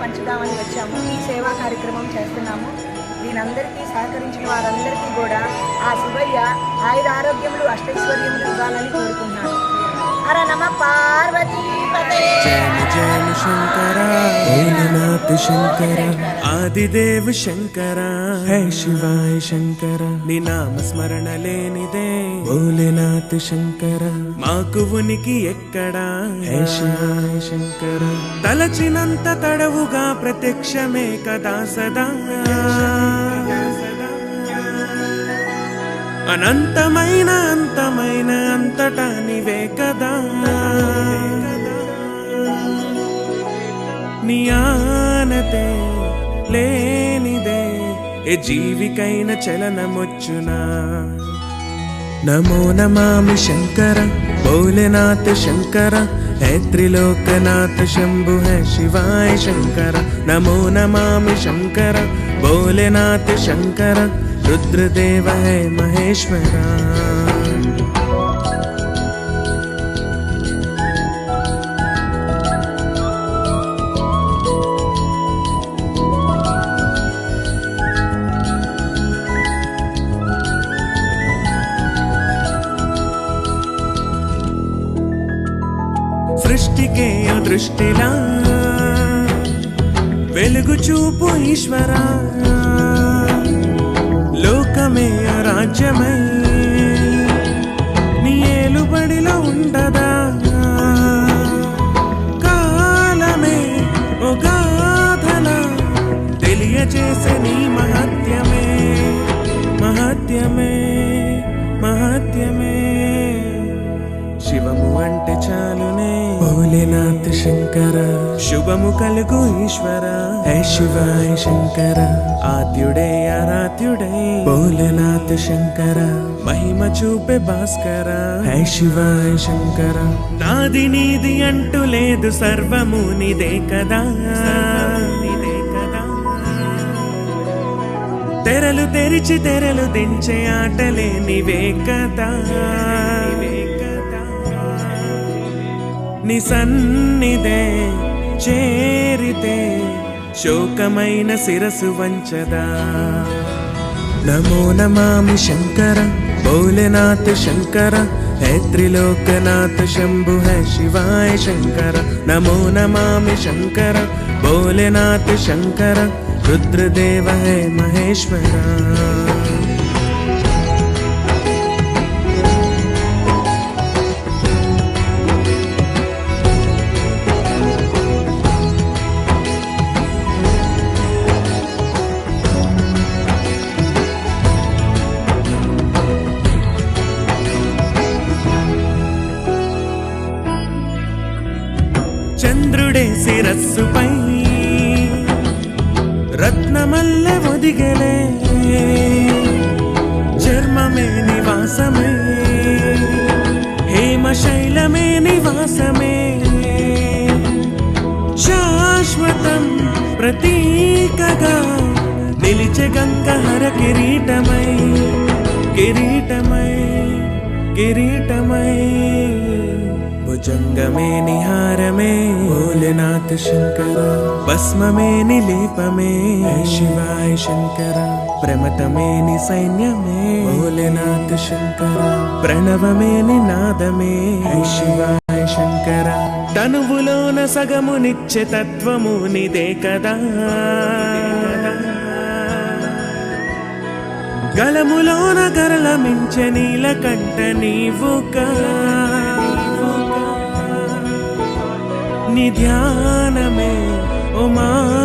పంచుదామని వచ్చాము. ఈ సేవా కార్యక్రమం చేస్తున్నాము. దీనందరికీ సహకరించిన వారందరికీ కూడా ఆ శివయ్య ఆయుర ఆరోగ్యములు అష్టైశ్వర్యములు ఇవ్వాలని కోరుకున్నాను హర నమ పార్వతీ! జయము జయము శంకర భోలేనాథ్ శంకర ఆదిదేవ్ శంకర హే శివాయ శంకర నీ నామ స్మరణ లేనిదే భోలేనాథ్ శంకర మాకు ఉనికి ఎక్కడా? హే శివాయ శంకర తలచినంత తడవుగా ప్రత్యక్షమే కదా సదా. అనంతమైన అంతమైన అంతటా నీవే కదా. నియానతే లేనిదే ఏ జీవికైన చలనమొచ్చునా? నమో నమామి శంకర భోలేనాథ శంకర హే త్రిలోకనాథ శంభు హే శివాయ శంకర. నమో నమామి శంకర భోలేనాథ శంకర రుద్రదేవ హే మహేశ్వరా. సృష్టికే దృష్టిలా వెలుగు చూపు ఈశ్వరా. లోకమే రాజ్యమై. నీ ఏలుబడిలో ఉండదా భోలేనాథ్ శంకర. శుభము కలుగు ఈశ్వర. హే శివాయ శంకర. ఆద్యుడే ఆరాధ్యుడే. భోలేనాథ్ శంకర. మహిమ చూపే భాస్కర. హే శివాయ శంకర. నాది నీది అంటూ లేదు సర్వము నీదే కదా. నీదే కదా. తెరలు తెరిచి తెరలు దించే ఆటలే నీవే కదా. నీవే కదా. నీ సన్నిదే చేరితే శోకమైన శిరసు వంచదా. నమో నమామి శంకర భోలేనాథ్ శంకర హే త్రిలోకనాథ్ శంభు హే శివాయ శంకర. నమో నమామి శంకర భోలేనాథ్ శంకర రుద్రదేవ హే మహేశ్వరా. శిరస్సుపై రత్నమల్ల ఒదిగలే. చర్మమే నివాసమే. హేమశైలమే నివాసమే. శాశ్వతం ప్రతీకగా నిలిచె గంగహర కిరీటమై కిరీటమై కిరీటమై. భుజంగమే నిహారమే భోలేనాథ శంకర భస్మమే నిలీపమే శివాయ శంకర ప్రమతమే ని సైన్యమే భోలేనాథ శంకర ప్రణవమే నినాదమే శివాయ శంకర. తనువులోన సగము నిత్య తత్వము నిదే కదా. గలములోన గరల మించ మించె నీలకంఠ నీవుగా నీ ధ్యానమే. ఓ మా